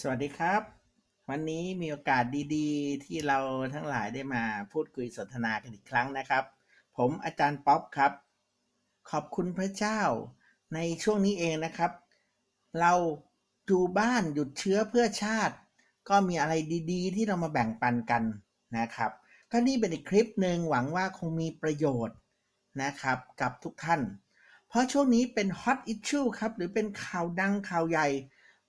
สวัสดีครับ วันนี้มีโอกาสดีๆ ที่เราทั้งหลายได้มาพูดคุยสนทนากันอีกครั้งนะครับ ผมอาจารย์ป๊อปครับ ขอบคุณพระเจ้า ในช่วงนี้เองนะครับ เราดูบ้านหยุดเชื้อเพื่อชาติ ก็มีอะไรดีๆ ที่เรามาแบ่งปันกันนะครับ ก็นี่เป็นอีกคลิปหนึ่งหวังว่าคงมีประโยชน์นะครับกับทุกท่าน เพราะช่วงนี้เป็นฮอตอิชชูครับหรือเป็นข่าวดังข่าวใหญ่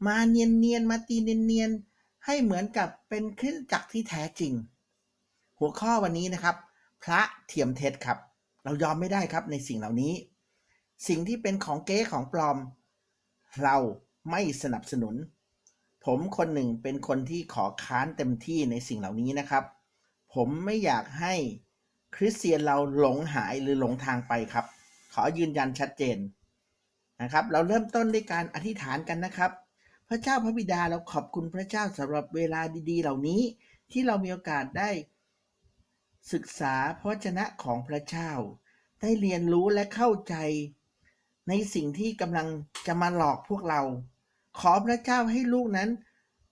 มาเนียนๆมาตีเนียนๆให้เหมือนกับเป็นคริสตจักรที่แท้จริง หัวข้อวันนี้นะครับ พระเทียมเท็จครับ เรายอมไม่ได้ครับในสิ่งเหล่านี้ สิ่งที่เป็นของเก๊ของปลอม เราไม่สนับสนุน ผมคนหนึ่งเป็นคนที่ขอค้านเต็มที่ในสิ่งเหล่านี้นะครับ ผมไม่อยากให้คริสเตียนเราหลงหายหรือหลงทางไปครับ ขอยืนยันชัดเจนนะครับ เราเริ่มต้นด้วยการอธิษฐานกันนะครับ พระเจ้าพระบิดาเราขอบคุณพระเจ้าสำหรับเวลาดีๆ เหล่านี้ ที่เรามีโอกาสได้ศึกษาพระวจนะของพระเจ้า ได้เรียนรู้และเข้าใจ ในสิ่งที่กำลังจะมาหลอกพวกเรา ขอพระเจ้าให้ลูกนั้น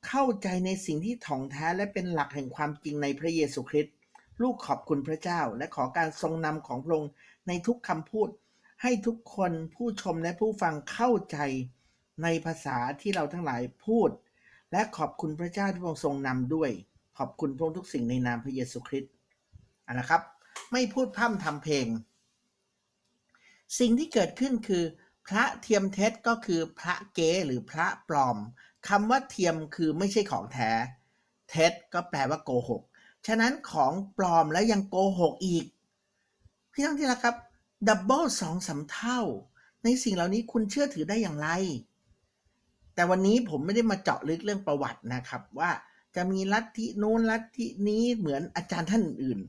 เข้าใจในสิ่งที่ถ่องแท้และเป็นหลักแห่งความจริงในพระเยซูคริสต์ลูกขอบคุณพระเจ้า และขอการทรงนำของพระองค์ในทุกคำพูด ให้ทุกคนผู้ชมและผู้ฟังเข้าใจ ในภาษาที่เราทั้งหลายพูด และขอบคุณพระเจ้าที่พระองค์ทรงนำด้วย ขอบคุณพระองค์ทุกสิ่งในนามพระเยซูคริสต์อะนะครับ ไม่พูดพร่ำทำเพลง สิ่งที่เกิดขึ้นคือ พระเทียมเท็จก็คือพระเก๊หรือพระปลอมคำว่าเทียมคือไม่ใช่ของแท้ เท็จก็แปลว่าโกหกฉะนั้นของปลอมแล้วยังโกหกอีก พี่น้องที่รักครับดับเบิลสองสาเท่า ในสิ่งเหล่านี้คุณเชื่อถือได้อย่างไร แต่วันนี้ผมไม่ได้มาเจาะลึกเรื่องประวัตินะครับ ว่าจะมีลัทธิโน้นลัทธินี้เหมือนอาจารย์ท่านอื่น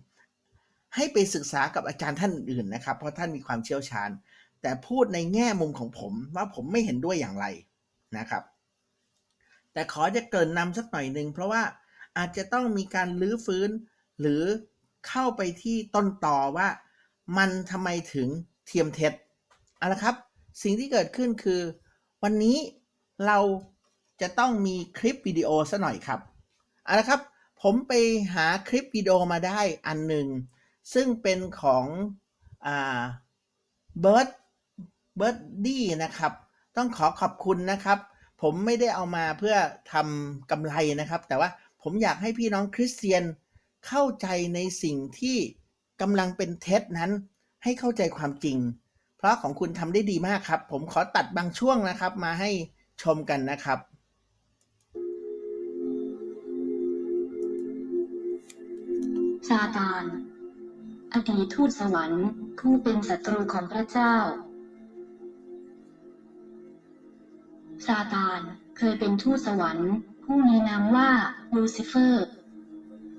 ให้ไปศึกษากับอาจารย์ท่านอื่นนะครับ เพราะท่านมีความเชี่ยวชาญ แต่พูดในแง่มุมของผมว่าผมไม่เห็นด้วยอย่างไรนะครับ แต่ขอจะเกินนำสักหน่อยหนึ่งเพราะว่าอาจจะต้องมีการลื้อฟื้นหรือเข้าไปที่ต้นต่อว่ามันทำไมถึงเทียมเท็จเอาละครับ สิ่งที่เกิดขึ้นคือ วันนี้ เราจะต้องมีคลิปวิดีโอซะหน่อยครับเอาละครับ ผมไปหาคลิปวิดีโอมาได้อันหนึ่ง ซึ่งเป็นของเบิร์ดเบิร์ดดี้นะครับ ต้องขอขอบคุณนะครับ ผมไม่ได้เอามาเพื่อทำกำไรนะครับ แต่ว่าผมอยากให้พี่น้องคริสเตียนเข้าใจในสิ่งที่กำลังเป็นเท็จนั้น ให้เข้าใจความจริง เพราะของคุณทำได้ดีมากครับ ผมขอตัดบางช่วงนะครับ มาให้ ชมกันนะครับซาตานอดีตทูตสวรรค์ผู้เป็นศัตรูของพระเจ้าซาตานเคยเป็นทูตสวรรค์ ผู้มีนามว่าลูซิเฟอร์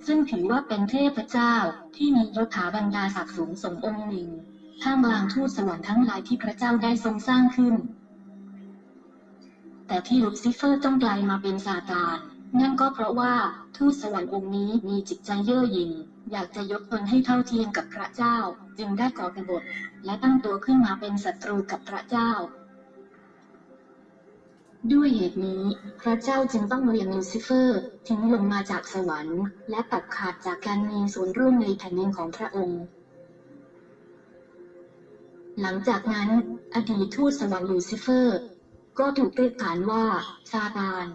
ซึ่งถือว่าเป็นเทพเจ้าที่มียศถาบรรดาศักดิ์สูงส่งองค์หนึ่งท่ามกลางทูตสวรรค์ทั้งหลายที่พระเจ้าได้ทรงสร้างขึ้น แต่ที่ลูซิเฟอร์ต้องกลายมาเป็นซาตาน นั่นก็เพราะว่าทูตสวรรค์องค์นี้มีจิตใจเย่อหยิ่ง อยากจะยกตนให้เท่าเทียมกับพระเจ้า จึงได้ก่อกบฏและตั้งตัวขึ้นมาเป็นศัตรูกับพระเจ้า ด้วยเหตุนี้ พระเจ้าจึงต้องเรียนลูซิเฟอร์ทิ้งลงมาจากสวรรค์ และตัดขาดจากการมีส่วนร่วมในแผ่นดินของพระองค์หลังจากนั้น อดีตทูตสวรรค์ลูซิเฟอร์ ก็ถูกเรียกขานว่าซาตาน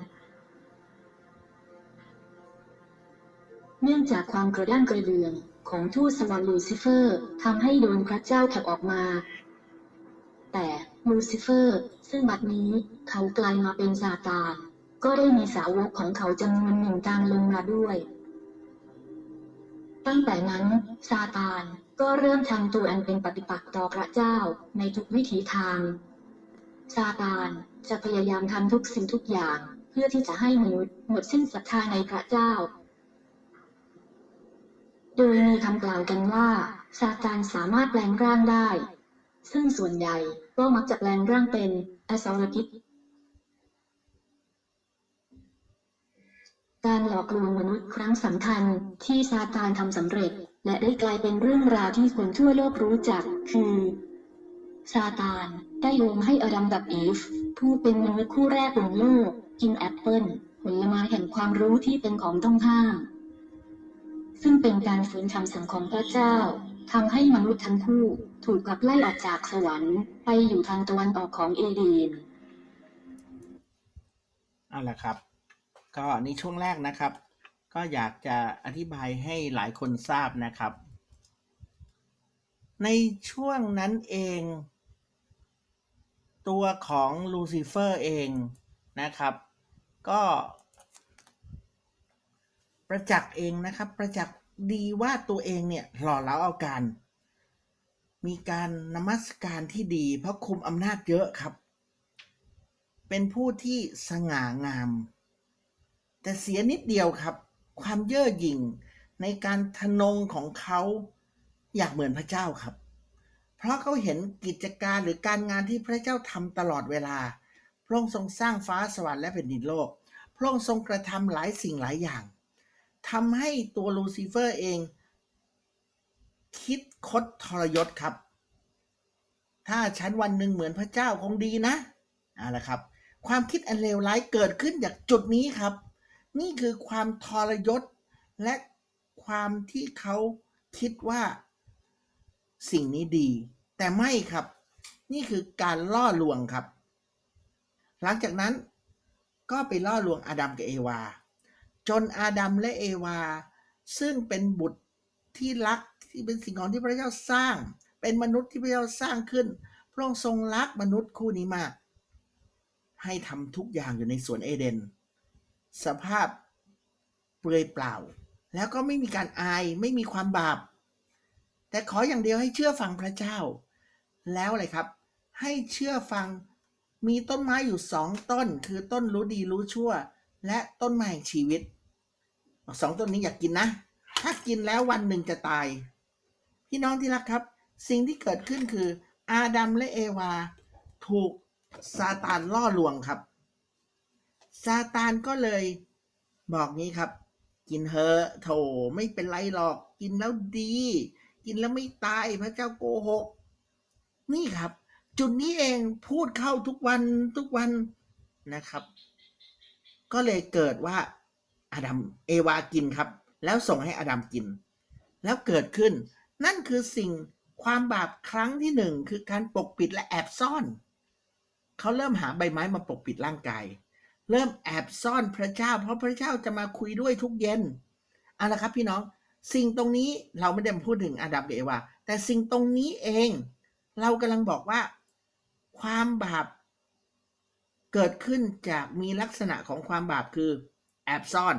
เนื่องจากความกระด้างกระเดืองของทูตสวรรค์ลูซิเฟอร์ทำให้โดนพระเจ้าขับออกมา แต่ลูซิเฟอร์ ซึ่งบัดนี้เขากลายมาเป็นซาตาน ก็ได้มีสาวกของเขาจำนวนหนึ่งตามลงมาด้วย ตั้งแต่นั้นซาตานก็เริ่มทำตัวอันเป็นปฏิปักษ์ต่อพระเจ้าในทุกวิถีทาง ซาตานจะพยายามทำทุกสิ่งทุกอย่าง เพื่อที่จะให้มนุษย์หมดสิ้นศรัทธาในพระเจ้า โดยมีคำกล่าวกันว่าซาตานสามารถแปลงร่างได้ ซึ่งส่วนใหญ่ก็มักจะแปลงร่างเป็นอสรพิษการหลอกลวงมนุษย์ครั้งสำคัญที่ซาตานทำสำเร็จ และได้กลายเป็นเรื่องราวที่คนทั่วโลกรู้จัก คือ ซาตานได้โยงให้อดัมกับอีฟ ผู้เป็นมนุษย์คู่แรกบนโลก กินแอปเปิลผลไม้แห่งความรู้ที่เป็นของต้องห้าม ซึ่งเป็นการฝืนคำสั่งของพระเจ้าทำให้มนุษย์ทั้งคู่ถูกขับไล่ออกจากสวรรค์ไปอยู่ทางตะวันออกของเอเดนเอาละครับ ก็ในช่วงแรกนะครับ ก็อยากจะอธิบายให้หลายคนทราบนะครับ ในช่วงนั้นเอง ตัวของลูซิเฟอร์เองนะครับ ก็ ประจักษ์เองนะครับ ประจักษ์ดีว่าตัวเองเนี่ยหล่อเหลาเอาการ มีการนมัสการที่ดี เพราะคุมอำนาจเยอะครับ เป็นผู้ที่สง่างาม แต่เสียนิดเดียวครับ ความเย่อหยิ่งในการทะนงของเขาอยากเหมือนพระเจ้าครับ เพราะเขาเห็นกิจการหรือการงานที่พระเจ้าทำตลอดเวลา พระองค์ทรงสร้างฟ้าสวรรค์และแผ่นดินโลก พระองค์ทรงกระทำหลายสิ่งหลายอย่างทำให้ตัวลูซิเฟอร์เอง คิดคดทรยศครับ ถ้าฉันวันหนึ่งเหมือนพระเจ้าคงดีนะเอาละครับ ความคิดอันเลวร้ายเกิดขึ้นจากจุดนี้ครับ นี่คือความทรยศและความที่เขาคิดว่า สิ่งนี้ดี แต่ไม่ครับ นี่คือการล่อลวงครับ หลังจากนั้นก็ไปล่อลวงอาดัมกับเอวา จนอาดัมและเอวา ซึ่งเป็นบุตรที่รักที่เป็นสิ่งของที่พระเจ้าสร้าง เป็นมนุษย์ที่พระเจ้าสร้างขึ้น พระองค์ทรงรักมนุษย์คู่นี้มาก ให้ทำทุกอย่างอยู่ในสวนเอเดน สภาพเปลือยเปล่า แล้วก็ไม่มีการอายไม่มีความบาป แต่ขออย่างเดียวให้เชื่อฟังพระเจ้า แล้วอะไรครับ ให้เชื่อฟังมีต้นไม้อยู่สองต้น คือต้นรู้ดีรู้ชั่ว และต้นไม้แห่งชีวิตสองต้นนี้อยากกินนะ ถ้ากินแล้ววันหนึ่งจะตาย พี่น้องที่รักครับ สิ่งที่เกิดขึ้นคือ อาดัมและเอวา ถูกซาตานล่อลวงครับ ซาตานก็เลยบอกงี้ครับ กินเถอะโถไม่เป็นไรหรอก กินแล้วดี กินแล้วไม่ตายพระเจ้าโกหก นี่ครับ จุดนี้เองพูดเข้าทุกวันทุกวันนะครับ ก็เลยเกิดว่าอาดัมเอวากินครับ แล้วส่งให้อาดัมกิน แล้วเกิดขึ้น นั่นคือสิ่งความบาปครั้งที่หนึ่งคือการปกปิดและแอบซ่อน เขาเริ่มหาใบไม้มาปกปิดร่างกายเริ่มแอบซ่อนพระเจ้า เพราะพระเจ้าจะมาคุยด้วยทุกเย็นเอาละครับพี่น้อง สิ่งตรงนี้เราไม่ได้มาพูดถึงอาดัมกับเอวา แต่สิ่งตรงนี้เอง เรากำลังบอกว่า ความบาปเกิดขึ้นจากมีลักษณะของความบาปคือแอบซ่อน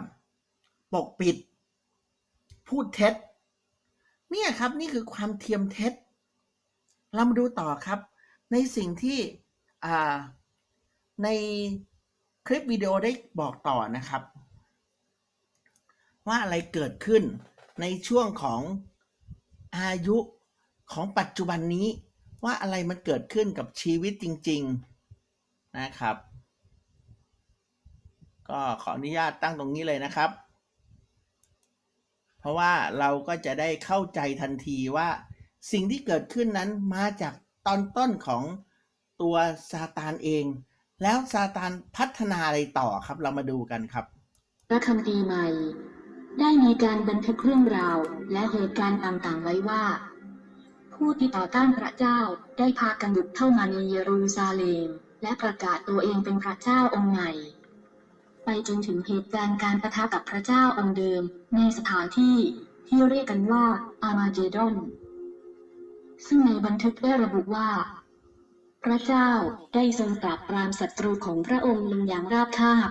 ปกปิด พูดเท็จ เนี่ยครับนี่คือความเทียมเท็จ เรามาดูต่อครับ ในสิ่งที่ในคลิปวิดีโอได้บอกต่อนะครับ ว่าอะไรเกิดขึ้น ในช่วงของอายุของปัจจุบันนี้ว่าอะไรมันเกิดขึ้นกับชีวิตจริง ๆนะครับ ก็ขออนุญาตตั้งตรงนี้เลยนะครับ เพราะว่าเราก็จะได้เข้าใจทันทีว่า สิ่งที่เกิดขึ้นนั้นมาจากตอนต้นของตัวซาตานเอง แล้วซาตานพัฒนาอะไรต่อครับ เรามาดูกันครับ พระคัมภีร์ใหม่ ได้มีการบันทึกเรื่องราว และเหตุการณ์ต่างๆไว้ว่า ผู้ที่ต่อต้านพระเจ้าได้พากันบุกเข้ามาในเยรูซาเล็ม และประกาศตัวเองเป็นพระเจ้าองค์ใหม่ ไปจนถึงเหตุการณ์การประทะกับพระเจ้าองค์เดิม ในสถานที่ที่เรียกกันว่าอามาเจดอน ซึ่งในบันทึกได้ระบุว่าพระเจ้าได้ทรงปราบปรามศัตรูของพระองค์ลงอย่างราบคาบ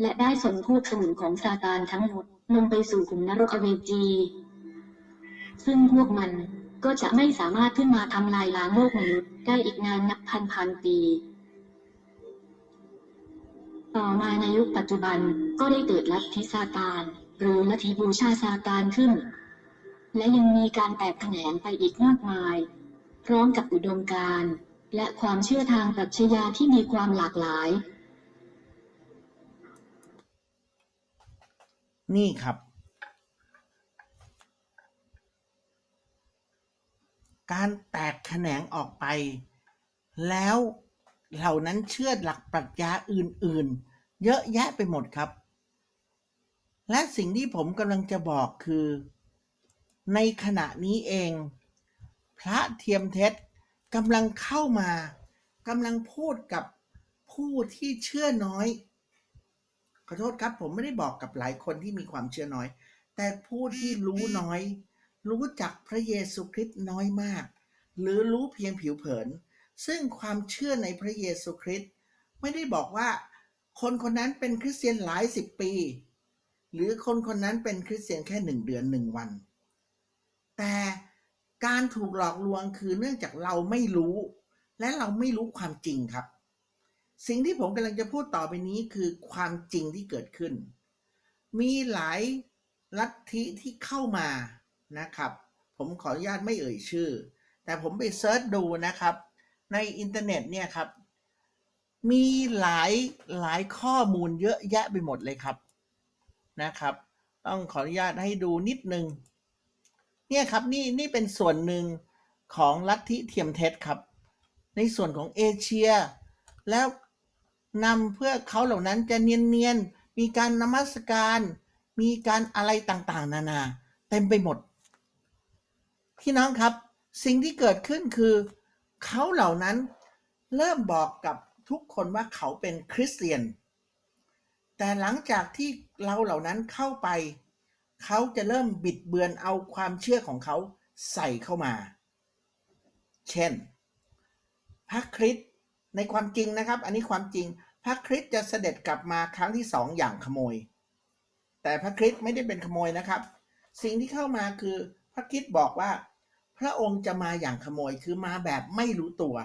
และได้ส่งพวกสมุนของซาตานทั้งหมด ลงไปสู่ขุมนรกอเวจี ซึ่งพวกมันก็จะไม่สามารถขึ้นมาทำลายล้างโลกมนุษย์ได้อีกนานนับพันพันปี ต่อมาในยุคปัจจุบันก็ได้เกิดลัทธิซาตาน หรือลัทธิบูชาซาตานขึ้น และยังมีการแตกแขนงไปอีกมากมาย พร้อมกับอุดมการณ์และความเชื่อทางปรัชญาที่มีความหลากหลาย นี่ครับ การแตกแขนงออกไป แล้วเหล่านั้นเชื่อหลักปรัชญาอื่นๆ เยอะแยะไปหมดครับ และสิ่งที่ผมกำลังจะบอกคือ ในขณะนี้เอง พระเทียมเท็จกำลังเข้ามากำลังพูดกับผู้ที่เชื่อน้อย ขอโทษครับ ผมไม่ได้บอกกับหลายคนที่มีความเชื่อน้อย แต่ผู้ที่รู้น้อย รู้จักพระเยซูคริสต์น้อยมาก หรือรู้เพียงผิวเผิน ซึ่งความเชื่อในพระเยซูคริสต์ไม่ได้บอกว่า คนคนนั้นเป็นคริสเตียนหลายสิบปี หรือคนคนนั้นเป็นคริสเตียนแค่หนึ่งเดือนหนึ่งวัน แต่การถูกหลอกลวงคือเนื่องจากเราไม่รู้ และเราไม่รู้ความจริงครับ สิ่งที่ผมกำลังจะพูดต่อไปนี้คือความจริงที่เกิดขึ้น มีหลายลัทธิที่เข้ามานะครับ ผมขออนุญาตไม่เอ่ยชื่อ แต่ผมไปเซิร์ชดูนะครับ ในอินเทอร์เน็ตเนี่ยครับ มีหลายหลายข้อมูลเยอะแยะไปหมดเลยครับนะครับ ต้องขออนุญาตให้ดูนิดนึงเนี่ยครับนี่นี่เป็นส่วนหนึ่งของลัทธิเทียมเท็จครับ ในส่วนของเอเชีย แล้ว นำเพื่อเขาเหล่านั้นจะเนียนๆ มีการนมัสการ มีการอะไรต่างๆ นานา เต็มไปหมด พี่น้องครับ สิ่งที่เกิดขึ้นคือ เขาเหล่านั้นเริ่มบอกกับทุกคนว่าเขาเป็นคริสเตียน แต่หลังจากที่เราเหล่านั้นเข้าไป เขาจะเริ่มบิดเบือนเอาความเชื่อของเขาใส่เข้ามา เช่น พระคริสต์ ในความจริงนะครับ อันนี้ความจริง พระคริสต์จะเสด็จกลับมาครั้งที่สองอย่างขโมย แต่พระคริสต์ไม่ได้เป็นขโมยนะครับ สิ่งที่เข้ามาคือพระคริสต์บอกว่า พระองค์จะมาอย่างขโมยคือมาแบบไม่รู้ตัว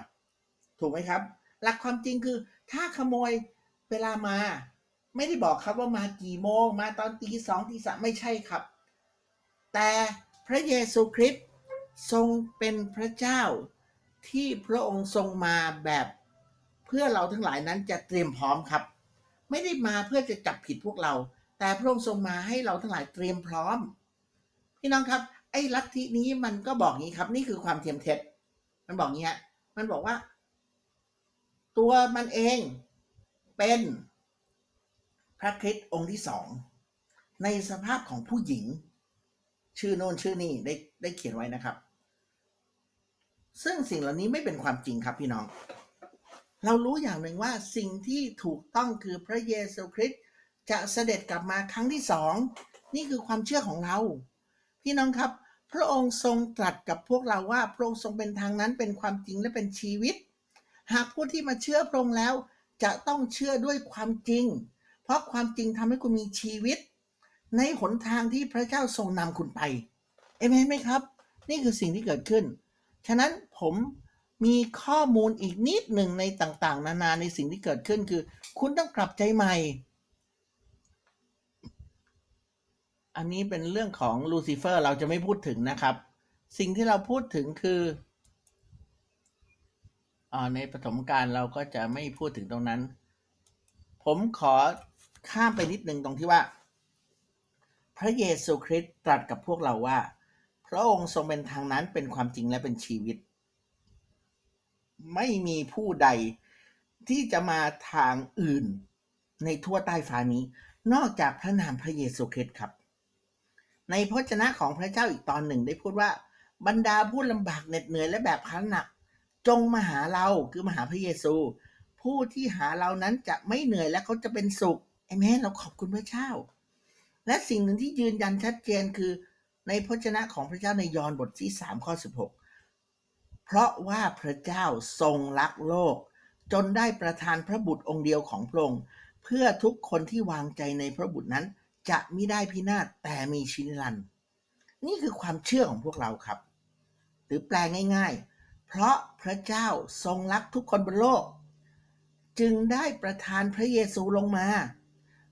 ถูกไหมครับ หลักความจริงคือถ้าขโมยเวลามา ไม่ได้บอกครับว่ามากี่โมง มาตอนตีสองตีสามไม่ใช่ครับ แต่พระเยซูคริสต์ทรงเป็นพระเจ้าที่พระองค์ทรงมาแบบ พื่อเราทั้งหลายนั้นจะเตรียมพร้อมครับ ไม่ได้มาเพื่อจะจับผิดพวกเรา แต่พระองค์ทรงมาให้เราทั้งหลายเตรียมพร้อม พี่น้องครับ ไอ้ลัทธินี้มันก็บอกงี้ครับ นี่คือความเทียมเท็จ มันบอกงี้ฮะมันบอกว่า ตัวมันเองเป็นพระคริสต์องค์ที่สองในสภาพของผู้หญิง ชื่อโน่นชื่อนี่ได้ได้เขียนไว้นะครับ ซึ่งสิ่งเหล่านี้ไม่เป็นความจริงครับพี่น้อง เรารู้อย่างหนึ่งว่าสิ่งที่ถูกต้องคือพระเยซูคริสต์จะเสด็จกลับมาครั้งที่สองนี่คือความเชื่อของเรา พี่น้องครับ พระองค์ทรงตรัสกับพวกเราว่าพระองค์ทรงเป็นทางนั้นเป็นความจริงและเป็นชีวิต หากผู้ที่มาเชื่อพระองค์แล้ว จะต้องเชื่อด้วยความจริง เพราะความจริงทำให้คุณมีชีวิต ในหนทางที่พระเจ้าทรงนำคุณไปเอเมนไหมครับ นี่คือสิ่งที่เกิดขึ้น ฉะนั้นผม มีข้อมูลอีกนิดหนึ่งในต่างๆ นานาในสิ่งที่เกิดขึ้นคือ คุณต้องกลับใจใหม่ อันนี้เป็นเรื่องของลูซิเฟอร์เราจะไม่พูดถึงนะครับ สิ่งที่เราพูดถึงคืออาในปฐมกาลเราก็จะไม่พูดถึงตรงนั้น ผมขอข้ามไปนิดหนึ่งตรงที่ว่า พระเยซูคริสต์ตรัสกับพวกเราว่า พระองค์ทรงเป็นทางนั้นเป็นความจริงและเป็นชีวิต ไม่มีผู้ใดที่จะมาทางอื่นในทั่วใต้ฟ้านี้ นอกจากพระนามพระเยซูคริสต์ครับ ในพระชนะของพระเจ้าอีกตอนหนึ่งได้พูดว่า บรรดาผู้ลำบากเหน็ดเหนื่อยและแบบพันหนัก จงมาหาเราคือมาหาพระเยซู ผู้ที่หาเรานั้นจะไม่เหนื่อยและเขาจะเป็นสุขเอเมนเราขอบคุณพระเจ้า และสิ่งหนึ่งที่ยืนยันชัดเจนคือ ในพระชนะของพระเจ้าในยอห์นบทที่3ข้อ16 เพราะว่าพระเจ้าทรงรักโลก จนได้ประทานพระบุตรองค์เดียวของพระองค์เพื่อทุกคนที่วางใจในพระบุตรนั้น จะมิได้พินาศแต่มีชีวิตนิรันดร์นี่คือความเชื่อของพวกเราครับ หรือแปลง่ายๆ เพราะพระเจ้าทรงรักทุกคนบนโลก จึงได้ประทานพระเยซูลงมา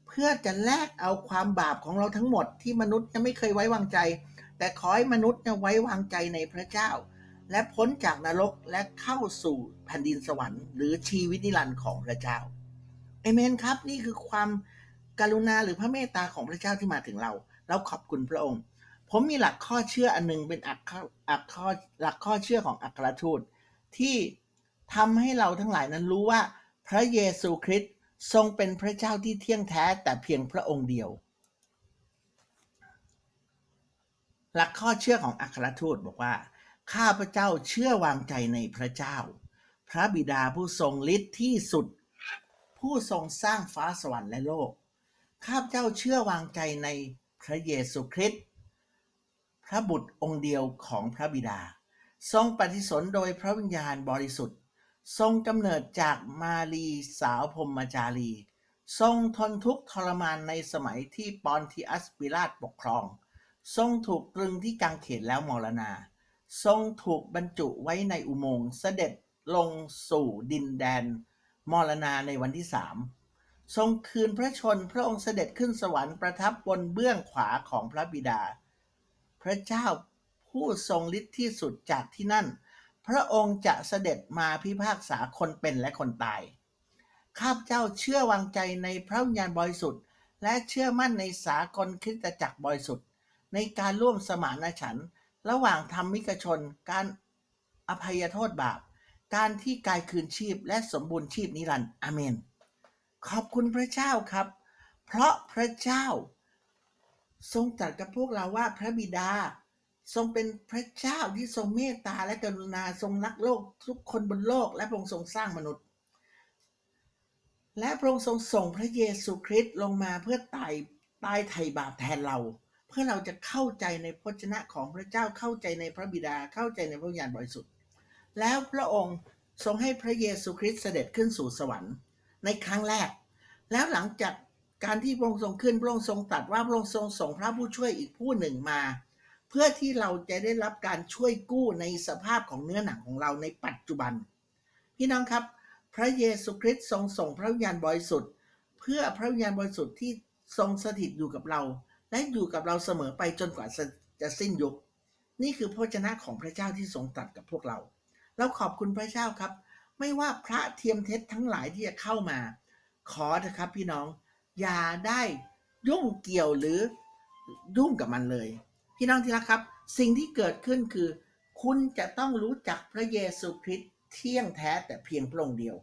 เพื่อจะแลกเอาความบาปของเราทั้งหมดที่มนุษย์ยังไม่เคยไว้วางใจ แต่ขอให้มนุษย์ไว้วางใจในพระเจ้า และพ้นจากนรกและเข้าสู่แผ่นดินสวรรค์ หรือชีวิตนิรันดร์ของพระเจ้าเอเมนครับ นี่คือความกรุณาหรือพระเมตตาของพระเจ้าที่มาถึงเรา เราขอบคุณพระองค์ ผมมีหลักข้อเชื่ออันหนึงเป็นอักข้ออักข้อหลักข้อเชื่อของอัครทูตที่ทำให้เราทั้งหลายนั้นรู้ว่า พระเยซูคริสต์ทรงเป็นพระเจ้าที่เที่ยงแท้แต่เพียงพระองค์เดียว หลักข้อเชื่อของอัครทูตบอกว่า ข้าพเจ้าเชื่อวางใจในพระเจ้า พระบิดาผู้ทรงฤทธิ์ที่สุด ผู้ทรงสร้างฟ้าสวรรค์และโลก ข้าพเจ้าเชื่อวางใจในพระเยซูคริสต์พระบุตรองค์เดียวของพระบิดา ทรงปฏิสนโดยพระวิญญาณบริสุทธิ์ ทรงกำเนิดจากมารีสาวพรหมจารี ทรงทนทุกข์ทรมานในสมัยที่ปอนทิอัสปิลาตปกครอง ทรงถูกตรึงที่กางเขนแล้วมรณา ทรงถูกบรรจุไว้ในอุโมงค์เสด็จลงสู่ดินแดนมรณาในวันที่สามทรงคืนพระชนพระองค์เสด็จขึ้นสวรรค์ประทับบนเบื้องขวาของพระบิดา พระเจ้าผู้ทรงฤทธิ์ที่สุดจากที่นั่น พระองค์จะเสด็จมาพิพากษาคนเป็นและคนตาย ข้าพเจ้าเชื่อวางใจในพระวิญญาณบริสุทธิ์ และเชื่อมั่นในสากลคริสตจักรบริสุทธิ์ ในการร่วมสมานฉันท์ ระหว่างธรรมิกชน การอภัยโทษบาป การที่กายคืนชีพและสมบูรณ์ชีพนิรันดร์อเมน ขอบคุณพระเจ้าครับ เพราะพระเจ้า ทรงตรัสกับพวกเราว่าพระบิดา ทรงเป็นพระเจ้าที่ทรงเมตตาและกรุณาทรงรักโลกทุกคนบนโลกและพระองค์ทรงสร้างมนุษย์ และพระองค์ทรงส่งพระเยซูคริสต์ลงมาเพื่อตายตายไถ่บาปแทนเรา พื่อเราจะเข้าใจในพระชนะของพระเจ้าเข้าใจในพระบิดาเข้าใจในพระวิญญาณบริสุทธิ์ แล้วพระองค์ทรงให้พระเยซูคริสต์เสด็จขึ้นสู่สวรรค์ในครั้งแรก แล้วหลังจากการที่พระองค์ทรงขึ้นพระองค์ทรงตรัสว่าพระองค์ทรงส่งพระผู้ช่วยอีกผู้หนึ่งมา เพื่อที่เราจะได้รับการช่วยกู้ในสภาพของเนื้อหนังของเราในปัจจุบัน พี่น้องครับ พระเยซูคริสต์ทรงส่งพระวิญญาณบริสุทธิ์ เพื่อพระวิญญาณบริสุทธิ์ที่ทรงสถิตอยู่กับเรา และอยู่กับเราเสมอไปจนกว่าจะสิ้นยุค นี่คือพระชนะของพระเจ้าที่ทรงตรัสกับพวกเรา เราขอบคุณพระเจ้าครับ ไม่ว่าพระเทียมเท็จทั้งหลายที่จะเข้ามา ขอเถอะครับพี่น้อง อย่าได้ยุ่งเกี่ยวหรือยุ่งกับมันเลย พี่น้องที่รักครับ สิ่งที่เกิดขึ้นคือ คุณจะต้องรู้จักพระเยซูคริสต์เที่ยงแท้แต่เพียงพระองค์เดียว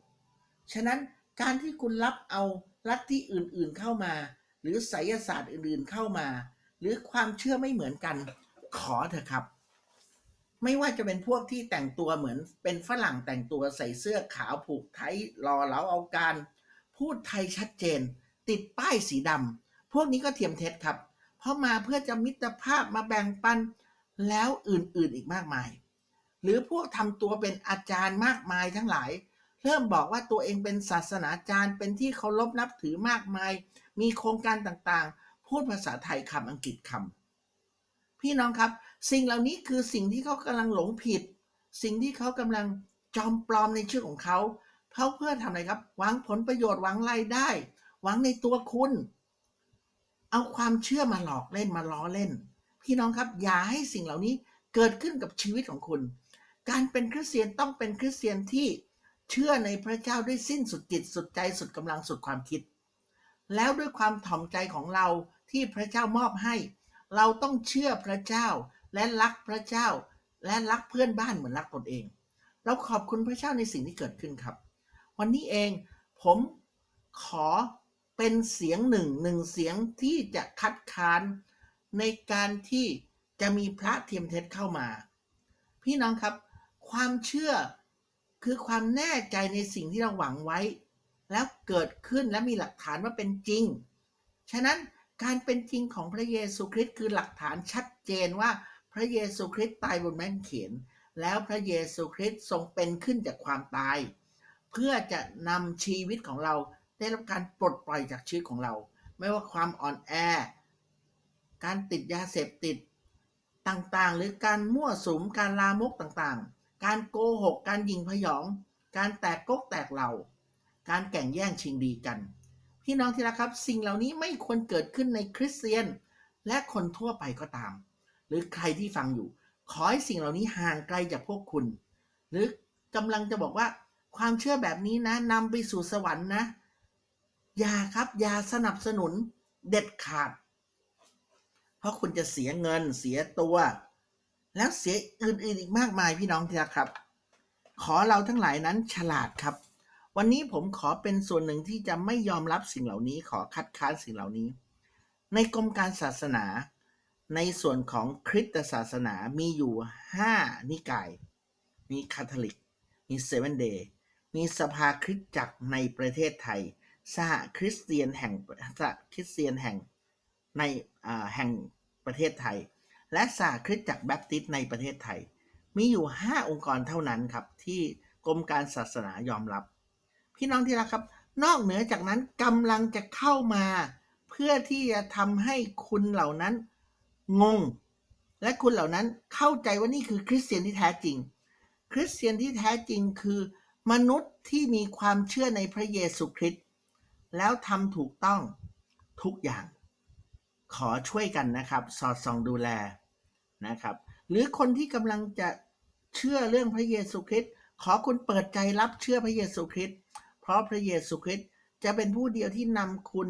ฉะนั้นการที่คุณรับเอาลัทธิอื่นๆเข้ามา หรือไสยศาสตร์อื่นๆเข้ามา หรือความเชื่อไม่เหมือนกัน ขอเถอะครับ ไม่ว่าจะเป็นพวกที่แต่งตัวเหมือนเป็นฝรั่งแต่งตัวใส่เสื้อขาวผูกไทยรอเหลาเอาการ พูดไทยชัดเจน ติดป้ายสีดำพวกนี้ก็เทียมเท็จครับ เพราะมาเพื่อจะมิตรภาพมาแบ่งปันแล้วอื่นๆอีกมากมาย หรือพวกทำตัวเป็นอาจารย์มากมายทั้งหลาย เริ่มบอกว่าตัวเองเป็นศาสนาจารย์ เป็นที่เคารพนับถือมากมาย มีโครงการต่างๆ พูดภาษาไทยคำอังกฤษคำพี่น้องครับ สิ่งเหล่านี้คือสิ่งที่เขากำลังหลงผิด สิ่งที่เขากำลังจอมปลอมในชื่อของเขาเขาเพื่อทำอะไรครับ หวังผลประโยชน์หวังรายได้ หวังในตัวคุณ เอาความเชื่อมาหลอกเล่นมาล้อเล่น พี่น้องครับ อย่าให้สิ่งเหล่านี้เกิดขึ้นกับชีวิตของคุณ การเป็นคริสเตียนต้องเป็นคริสเตียนที่ เชื่อในพระเจ้าด้วยสิ้นสุดจิตสุดใจสุดกำลังสุดความคิด แล้วด้วยความถ่อมใจของเราที่พระเจ้ามอบให้ เราต้องเชื่อพระเจ้าและรักพระเจ้า และรักเพื่อนบ้านเหมือนรักตนเอง เราขอบคุณพระเจ้าในสิ่งที่เกิดขึ้นครับ วันนี้เองผมขอเป็นเสียงหนึ่งหนึ่งเสียงที่จะคัดค้านในการที่จะมีพระเทียมเท็จเข้ามา พี่น้องครับ ความเชื่อ คือความแน่ใจในสิ่งที่เราหวังไว้ แล้วเกิดขึ้นและมีหลักฐานว่าเป็นจริง ฉะนั้นการเป็นจริงของพระเยซูคริสต์คือหลักฐานชัดเจนว่าพระเยซูคริสต์ตายบนไม้กางเขนแล้วพระเยซูคริสต์ทรงเป็นขึ้นจากความตาย เพื่อจะนำชีวิตของเราได้รับการปลดปล่อยจากชีวิตของเรา ไม่ว่าความอ่อนแอ การติดยาเสพติดต่างๆ หรือการมั่วสุมการลามกต่างๆ การโกหก การยิงพยอง การแตกกกแตกเหล่า การแข่งแย่งชิงดีกัน พี่น้องที่รักครับ สิ่งเหล่านี้ไม่ควรเกิดขึ้นในคริสเตียน และคนทั่วไปก็ตาม หรือใครที่ฟังอยู่ ขอให้สิ่งเหล่านี้ห่างไกลจากพวกคุณ หรือกำลังจะบอกว่าความเชื่อแบบนี้นะนำไปสู่สวรรค์นะ อย่าครับ อย่าสนับสนุนเด็ดขาด เพราะคุณจะเสียเงินเสียตัว แล้วเสียอื่นๆอีกมากมายพี่น้องที่รักครับ ขอเราทั้งหลายนั้นฉลาดครับ วันนี้ผมขอเป็นส่วนหนึ่งที่จะไม่ยอมรับสิ่งเหล่านี้ ขอคัดค้านสิ่งเหล่านี้ ในกรมการศาสนา ในส่วนของคริสตศาสนามีอยู่ 5 นิกาย มีคาทอลิก มีเซเว่นเดย์มีสภาคริสตจักรในประเทศไทยสหคริสเตียนแห่งสหคริสเตียนแห่งในแห่งประเทศไทย และสหคริสตจักรแบปติสต์ในประเทศไทย มีอยู่ 5 องค์กรเท่านั้นครับ ที่กรมการศาสนายอมรับ พี่น้องที่รักครับ นอกเหนือจากนั้นกำลังจะเข้ามา เพื่อที่จะทำให้คุณเหล่านั้นงง และคุณเหล่านั้นเข้าใจว่านี่คือคริสเตียนที่แท้จริง คริสเตียนที่แท้จริงคือมนุษย์ที่มีความเชื่อในพระเยซูคริสต์แล้วทำถูกต้องทุกอย่าง ขอช่วยกันนะครับ สอดส่องดูแล นะครับ หรือคนที่กำลังจะเชื่อเรื่องพระเยซูคริสต์ขอคุณเปิดใจรับเชื่อพระเยซูคริสต์เพราะพระเยซูคริสต์จะเป็นผู้เดียวที่นำคุณ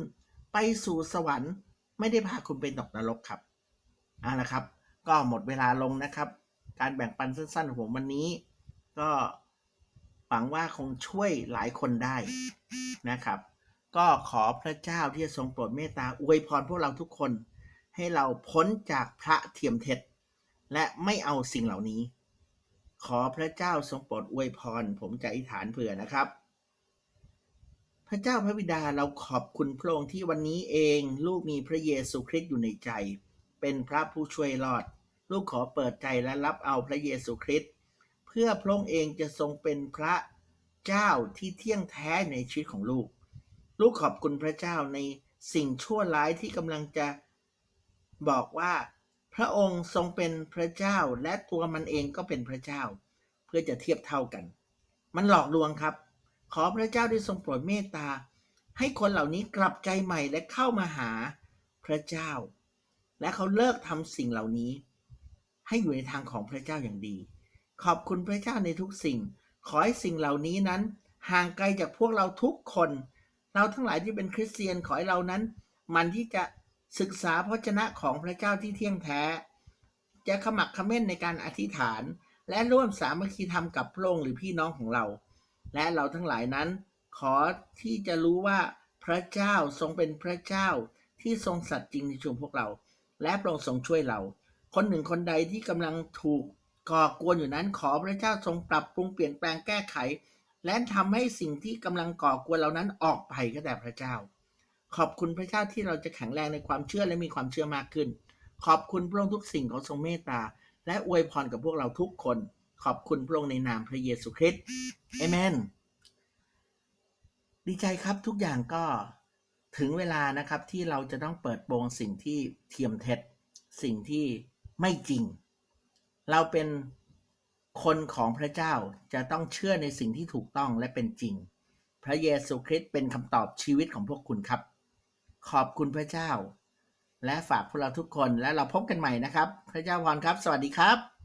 ไปสู่สวรรค์ ไม่ได้พาคุณไปตกนรกครับเอาละครับ ก็หมดเวลาลงนะครับ การแบ่งปันสั้นๆของผมวันนี้ ก็หวังว่าคงช่วยหลายคนได้นะครับ ก็ขอพระเจ้าที่จะทรงโปรดเมตตาอวยพรพวกเราทุกคน ให้เราพ้นจากพระเทียมเท็จ และไม่เอาสิ่งเหล่านี้ ขอพระเจ้าทรงโปรดอวยพร ผมจะอธิษฐานเผื่อนะครับ พระเจ้าพระบิดาเราขอบคุณพระองค์ที่วันนี้เองลูกมีพระเยซูคริสต์อยู่ในใจ เป็นพระผู้ช่วยรอด ลูกขอเปิดใจและรับเอาพระเยซูคริสต์เพื่อพระองค์เองจะทรงเป็นพระเจ้าที่เที่ยงแท้ในชีวิตของลูก ลูกขอบคุณพระเจ้าในสิ่งชั่วร้ายที่กำลังจะบอกว่า ระองค์ทรงเป็นพระเจ้าและตัวมันเองก็เป็นพระเจ้า เพื่อจะเทียบเท่ากัน มันหลอกลวงครับ ขอพระเจ้าได้ทรงโปรดเมตตา ให้คนเหล่านี้กลับใจใหม่และเข้ามาหาพระเจ้า และเขาเลิกทำสิ่งเหล่านี้ ให้อยู่ในทางของพระเจ้าอย่างดี ขอบคุณพระเจ้าในทุกสิ่ง ขอให้สิ่งเหล่านี้นั้น ห่างไกลจากพวกเราทุกคน เราทั้งหลายที่เป็นคริสเตียนขอให้เรานั้น มันที่จะ ศึกษาพระวจนะของพระเจ้าที่เที่ยงแท้ จะขมักขม้นในการอธิษฐาน และร่วมสามัคคีธรรมกับพระองค์หรือพี่น้องของเรา และเราทั้งหลายนั้น ขอที่จะรู้ว่าพระเจ้าทรงเป็นพระเจ้าที่ทรงสัตย์จริงในชุมพวกเรา และพระองค์ทรงช่วยเรา คนหนึ่งคนใดที่กำลังถูกก่อกวนอยู่นั้น ขอพระเจ้าทรงปรับปรุงเปลี่ยนแปลงแก้ไข และทำให้สิ่งที่กำลังก่อกวนเรานั้นออกไปก็แต่พระเจ้า ขอบคุณพระเจ้าที่เราจะแข็งแรงในความเชื่อและมีความเชื่อมากขึ้น ขอบคุณพระองค์ทุกสิ่งของทรงเมตตา และอวยพรกับพวกเราทุกคน ขอบคุณพระองค์ในนามพระเยซูคริสต์เอเมน ดีใจครับทุกอย่างก็ถึงเวลานะครับที่เราจะต้องเปิดโปงสิ่งที่เทียมเท็จ สิ่งที่ไม่จริง เราเป็นคนของพระเจ้าจะต้องเชื่อในสิ่งที่ถูกต้องและเป็นจริง พระเยซูคริสต์เป็นคำตอบชีวิตของพวกคุณครับ ขอบคุณพระเจ้า และฝากพวกเราทุกคนและเราพบกันใหม่นะครับ พระเจ้าพรครับ สวัสดีครับ